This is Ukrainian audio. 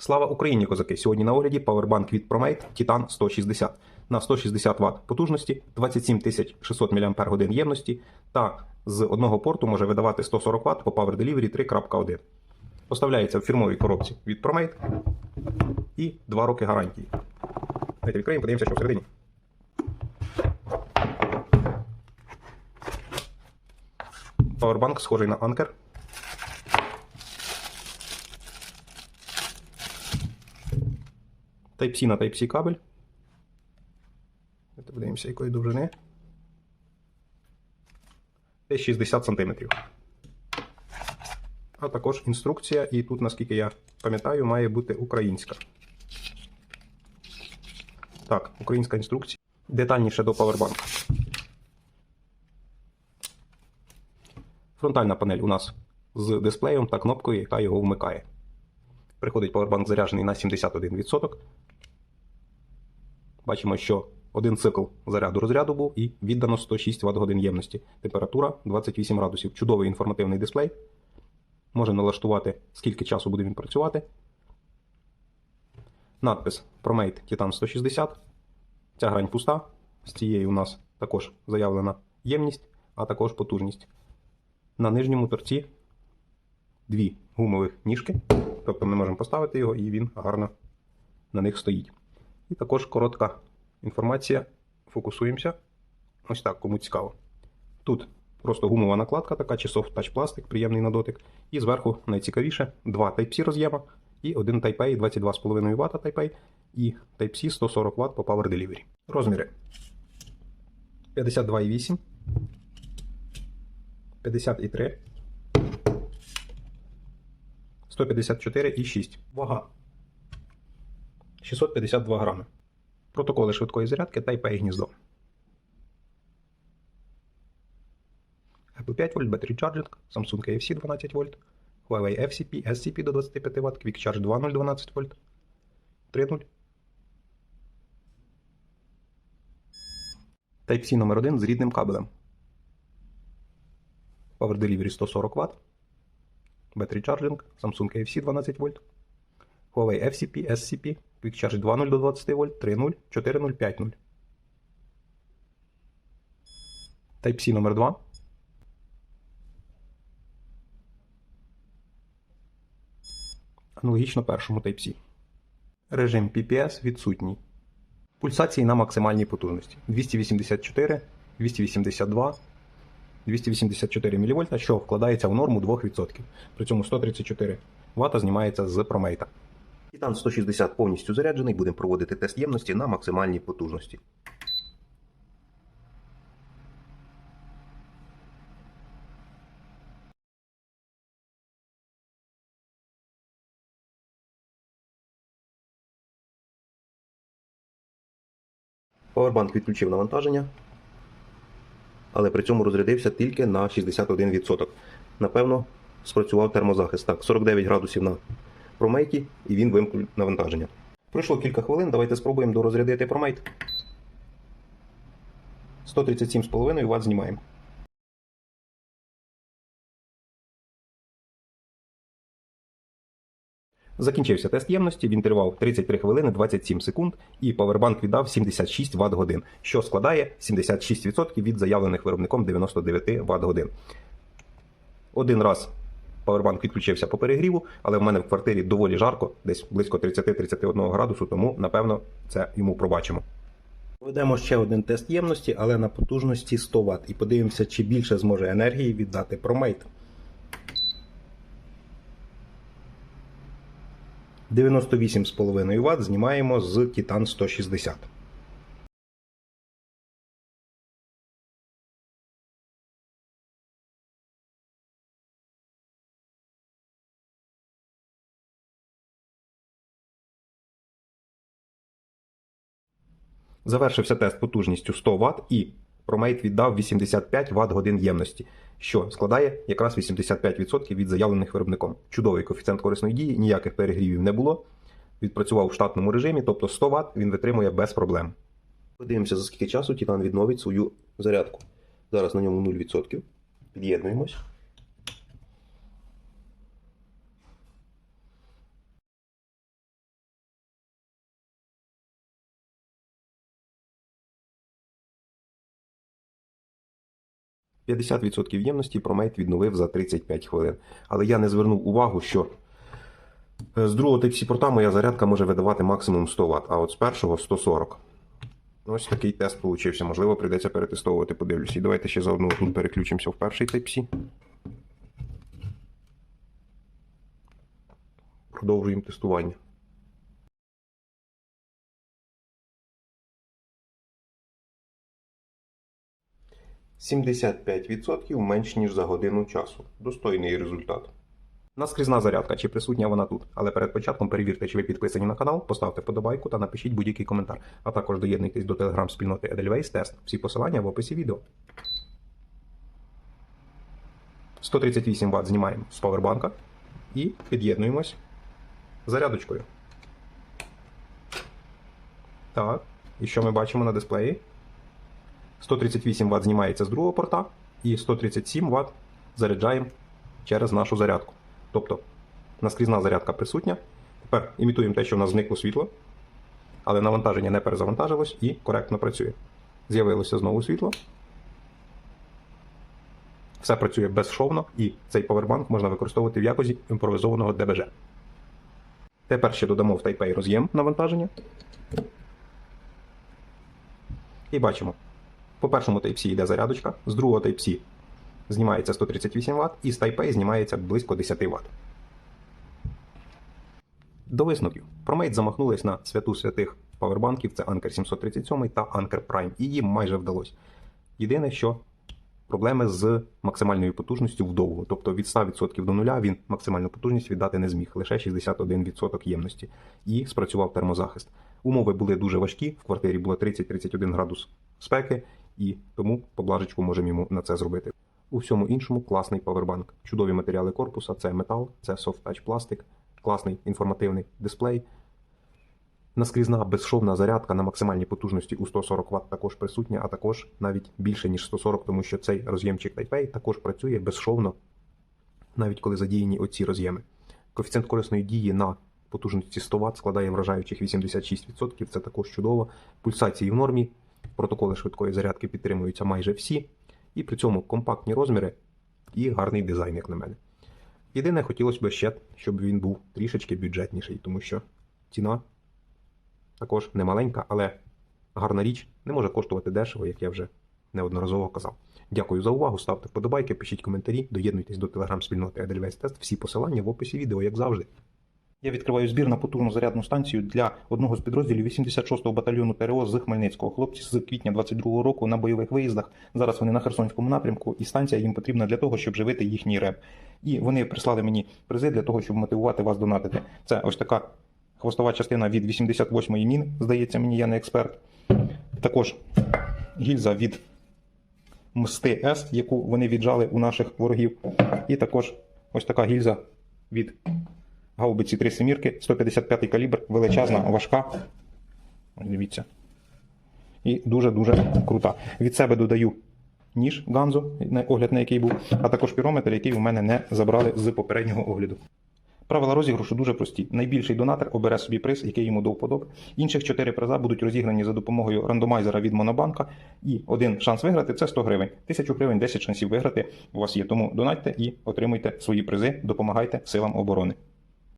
Слава Україні, козаки! Сьогодні на огляді Powerbank від ProMate Titan 160 на 160 Вт потужності, 27 600 мАч ємності та з одного порту може видавати 140 Вт по Power Delivery 3.1. Поставляється в фірмовій коробці від ProMate і 2 роки гарантії. Давайте відкриємо, подивимося, що всередині. Powerbank схожий на анкер. Type-C на Type-C кабель. Давайте подивимося, якої довжини. Десь 60 см. А також інструкція, і тут, наскільки я пам'ятаю, має бути українська. Так, українська інструкція. Детальніше до Powerbank. Фронтальна панель у нас з дисплеєм та кнопкою, яка його вмикає. Приходить Powerbank заряджений на 71%. Бачимо, що один цикл заряду розряду був і віддано 106 Вт годин ємності. Температура 28 градусів. Чудовий інформативний дисплей. Можна налаштувати, скільки часу буде він працювати. Надпис ProMate Titan 160. Ця грань пуста. З цієї у нас також заявлена ємність, а також потужність. На нижньому торці дві гумових ніжки. Тобто ми можемо поставити його і він гарно на них стоїть. І також коротка інформація. Фокусуємося. Ось так, кому цікаво. Тут просто гумова накладка, така чи soft touch пластик, приємний на дотик. І зверху найцікавіше два Type-C роз'єма і один Type-A 22,5 Вт Type-A і Type-C 140 Вт по Power Delivery. Розміри 52,8, 50,3, 154,6. Вага 652 грами. Протоколи швидкої зарядки Type-A гніздо. Apple 5 вольт, Battery Charging, Samsung AFC 12 вольт, Huawei FCP, SCP до 25 Вт, Quick Charge 2.0 12 вольт, 3.0. Type-C номер 1 з рідним кабелем. Power Delivery 140 Вт. Battery Charging, Samsung AFC 12 вольт, Huawei FCP, SCP, Quick Charge 2.0 до 20 вольт, 3.0, 4.0, 5.0. Type-C номер 2. Аналогічно першому Type-C. Режим PPS відсутній. Пульсації на максимальній потужності 284, 282, 284 мВ, що вкладається в норму 2%. При цьому 134 Вт знімається з промейта. Титан 160 повністю заряджений, будемо проводити тест ємності на максимальній потужності. Powerbank відключив навантаження, але при цьому розрядився тільки на 61%. Напевно, спрацював термозахист. Так, 49 градусів на промейті і він вимкнув навантаження. Пройшло кілька хвилин, давайте спробуємо дорозрядити промейт. 137,5 Вт знімаємо. Закінчився тест ємності, він тривав 33 хвилини 27 секунд, і Powerbank віддав 76 Вт годин, що складає 76% від заявлених виробником 99 Вт годин. Один раз Powerbank відключився по перегріву, але в мене в квартирі доволі жарко, десь близько 30-31 градусу, тому напевно це йому пробачимо. Проведемо ще один тест ємності, але на потужності 100 Вт. І подивимося, чи більше зможе енергії віддати ProMate. 98,5 Вт знімаємо з Titan 160. Завершився тест потужністю 100 Вт і ProMate віддав 85 Вт годин ємності, що складає якраз 85% від заявлених виробником. Чудовий коефіцієнт корисної дії, ніяких перегрівів не було. Відпрацював у штатному режимі, тобто 100 Вт він витримує без проблем. Подивимося, за скільки часу Titan відновить свою зарядку. Зараз на ньому 0%. Під'єднуємось. 50% ємності промейт відновив за 35 хвилин. Але я не звернув увагу, що е, з другого Type-C порта моя зарядка може видавати максимум 100 Вт, а от з першого 140. Ось такий тест получився. Можливо, прийдеться перетестовувати, подивлюсь. І давайте ще заодно тут переключимося в перший Type-C. Продовжуємо тестування. «75% менш ніж за годину часу. Достойний результат. Наскрізна зарядка, чи присутня вона тут. Але перед початком перевірте, чи ви підписані на канал, поставте подобайку та напишіть будь-який коментар. А також доєднуйтесь до телеграм-спільноти Edelweiss Test. Всі посилання в описі відео. 138 Вт знімаємо з павербанка і під'єднуємось зарядочкою. Так, і що ми бачимо на дисплеї? 138 Вт знімається з другого порта, і 137 Вт заряджаємо через нашу зарядку. Тобто наскрізна зарядка присутня. Тепер імітуємо те, що в нас зникло світло, але навантаження не перезавантажилось і коректно працює. З'явилося знову світло. Все працює безшовно, і цей павербанк можна використовувати в якості імпровізованого ДБЖ. Тепер ще додамо в Type-A роз'єм навантаження. І бачимо. По першому Type-C йде зарядочка, з другого Type-C знімається 138 Вт, і з Type-A знімається близько 10 Вт. До висновків. Промейт замахнулись на святу святих павербанків, це Anker 737 та Anker Prime, і їм майже вдалося. Єдине, що проблеми з максимальною потужністю вдовго. Тобто від 100% до нуля він максимальну потужність віддати не зміг, лише 61% ємності. І спрацював термозахист. Умови були дуже важкі, в квартирі було 30-31 градус спеки, і тому поблажечку можемо йому на це зробити. У всьому іншому класний павербанк. Чудові матеріали корпуса, це метал, це софт-тач пластик, класний інформативний дисплей. Наскрізна безшовна зарядка на максимальній потужності у 140 Вт також присутня, а також навіть більше, ніж 140, тому що цей роз'ємчик Type-A також працює безшовно, навіть коли задіяні оці роз'єми. Коефіцієнт корисної дії на потужності 100 Вт складає вражаючих 86%, це також чудово. Пульсації в нормі, протоколи швидкої зарядки підтримуються майже всі, і при цьому компактні розміри і гарний дизайн, як на мене. Єдине, хотілося б ще, щоб він був трішечки бюджетніший, тому що ціна також не маленька, але гарна річ не може коштувати дешево, як я вже неодноразово казав. Дякую за увагу, ставте вподобайки, пишіть коментарі, доєднуйтесь до телеграм-спільноти Edelweiss Test. Всі посилання в описі відео, як завжди. Я відкриваю збір на потужну зарядну станцію для одного з підрозділів 86-го батальйону ТРО з Хмельницького. Хлопці з квітня 22-го року на бойових виїздах. Зараз вони на Херсонському напрямку, і станція їм потрібна для того, щоб живити їхній реп. І вони прислали мені призи для того, щоб мотивувати вас донатити. Це ось така хвостова частина від 88-ї міни, здається мені, я не експерт. Також гільза від Мсти С, яку вони віджали у наших ворогів. І також ось така гільза від гаубиці 3 семірки, 155 калібр, величезна, важка. Дивіться. І дуже-дуже крута. Від себе додаю ніж Ганзо, на- огляд на який був, а також пірометр, який у мене не забрали з попереднього огляду. Правила розіграшу дуже прості. Найбільший донатор обере собі приз, який йому до вподоби. Інших чотири приза будуть розіграні за допомогою рандомайзера від Монобанка. І один шанс виграти це 100 гривень. Тисячу гривень, 10 шансів виграти у вас є. Тому донатьте і отримуйте свої призи, допомагайте силам оборони.